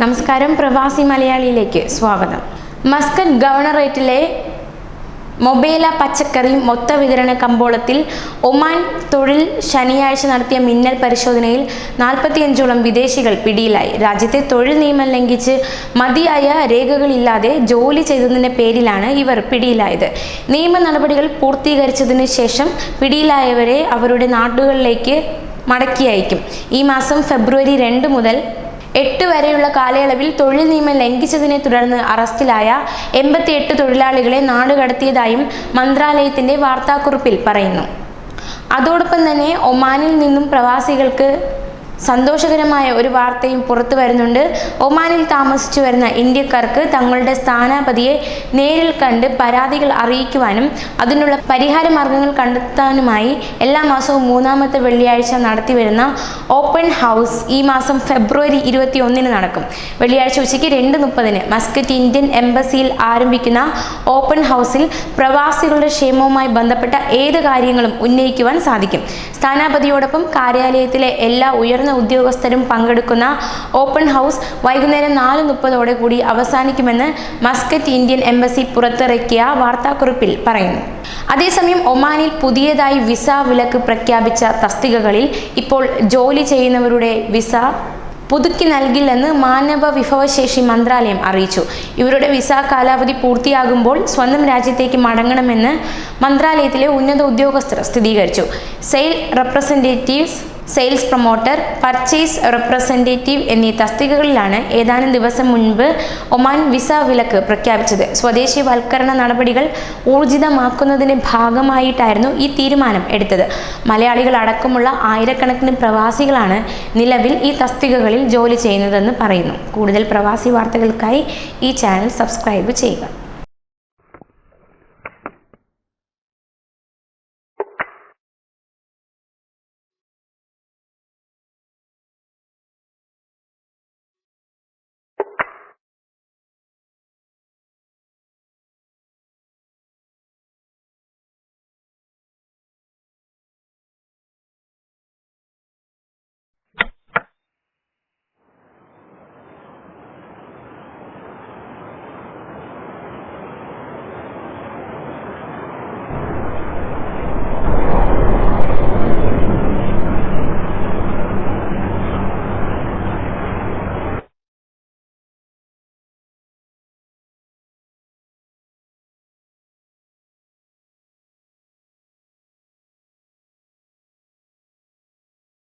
നമസ്കാരം പ്രവാസി മലയാളിയിലേക്ക് സ്വാഗതം. മസ്കറ്റ് ഗവർണറേറ്റിലെ മൊബേല പച്ചക്കറി മൊത്ത വിതരണ കമ്പോളത്തിൽ ഒമാൻ തൊഴിൽ ശനിയാഴ്ച നടത്തിയ മിന്നൽ പരിശോധനയിൽ നാൽപ്പത്തിയഞ്ചോളം വിദേശികൾ പിടിയിലായി. രാജ്യത്തെ തൊഴിൽ നിയമം ലംഘിച്ച് മതിയായ രേഖകളില്ലാതെ ജോലി ചെയ്തതിന്റെ പേരിലാണ് ഇവർ പിടിയിലായത്. നിയമ നടപടികൾ പൂർത്തീകരിച്ചതിന് ശേഷം പിടിയിലായവരെ അവരുടെ നാടുകളിലേക്ക് മടക്കി അയക്കും. ഈ മാസം ഫെബ്രുവരി രണ്ട് മുതൽ എട്ട് വരെയുള്ള കാലയളവിൽ തൊഴിൽ നിയമം ലംഘിച്ചതിനെ തുടർന്ന് അറസ്റ്റിലായ എൺപത്തിയെട്ട് തൊഴിലാളികളെ നാടുകടത്തിയതായും മന്ത്രാലയത്തിന്റെ വാർത്താക്കുറിപ്പിൽ പറയുന്നു. അതോടൊപ്പം തന്നെ ഒമാനിൽ നിന്നും പ്രവാസികൾക്ക് സന്തോഷകരമായ ഒരു വാർത്തയും പുറത്തു വരുന്നുണ്ട്. ഒമാനിൽ താമസിച്ചു വരുന്ന ഇന്ത്യക്കാർക്ക് തങ്ങളുടെ സ്ഥാനാപതിയെ നേരിൽ കണ്ട് പരാതികൾ അറിയിക്കുവാനും അതിനുള്ള പരിഹാര മാർഗങ്ങൾ കണ്ടെത്താനുമായി എല്ലാ മാസവും മൂന്നാമത്തെ വെള്ളിയാഴ്ച നടത്തിവരുന്ന ഓപ്പൺ ഹൗസ് ഈ മാസം ഫെബ്രുവരി ഇരുപത്തി ഒന്നിന് നടക്കും. വെള്ളിയാഴ്ച ഉച്ചയ്ക്ക് രണ്ട് മുപ്പതിന് മസ്കറ്റ് ഇന്ത്യൻ എംബസിയിൽ ആരംഭിക്കുന്ന ഓപ്പൺ ഹൗസിൽ പ്രവാസികളുടെ ക്ഷേമവുമായി ബന്ധപ്പെട്ട ഏത് കാര്യങ്ങളും ഉന്നയിക്കുവാൻ സാധിക്കും. സ്ഥാനാപതിയോടൊപ്പം കാര്യാലയത്തിലെ എല്ലാ ഉയർന്ന ഉദ്യോഗസ്ഥരും പങ്കെടുക്കുന്ന ഓപ്പൺ ഹൗസ് വൈകുന്നേരം നാല് മുപ്പതോടെ കൂടി അവസാനിക്കുമെന്ന് മസ്കറ്റ് ഇന്ത്യൻ എംബസി പുറത്തിറക്കിയ വാർത്താക്കുറിപ്പിൽ പറയുന്നു. അതേസമയം ഒമാനിൽ പുതിയതായി വിസ വിലക്ക് പ്രഖ്യാപിച്ച തസ്തികകളിൽ ഇപ്പോൾ ജോലി ചെയ്യുന്നവരുടെ വിസ പുതുക്കി നൽകില്ലെന്ന് മാനവ വിഭവശേഷി മന്ത്രാലയം അറിയിച്ചു. ഇവരുടെ വിസ കാലാവധി പൂർത്തിയാകുമ്പോൾ സ്വന്തം രാജ്യത്തേക്ക് മടങ്ങണമെന്ന് മന്ത്രാലയത്തിലെ ഉന്നത ഉദ്യോഗസ്ഥർ സ്ഥിരീകരിച്ചു. Sale representatives sales promoter purchase representative എന്നീ തസ്തികകളിലാണ് ഏതാനും ദിവസം മുൻപ് ഒമാൻ വിസ വിലക്ക് പ്രഖ്യാപിച്ചത്. സ്വദേശിവൽക്കരണ നടപടികൾ ഊർജിതമാക്കുന്നതിന്റെ ഭാഗമായിട്ടായിരുന്നു ഈ തീരുമാനം എടുത്തത്. മലയാളികൾ അടക്കമുള്ള ആയിരക്കണക്കിന് പ്രവാസികളാണ് നിലവിൽ ഈ തസ്തികകളിൽ ജോലി ചെയ്യുന്നതെന്ന് പറയുന്നു. കൂടുതൽ പ്രവാസി വാർത്തകൾക്കായി ഈ ചാനൽ സബ്സ്ക്രൈബ് ചെയ്യുക.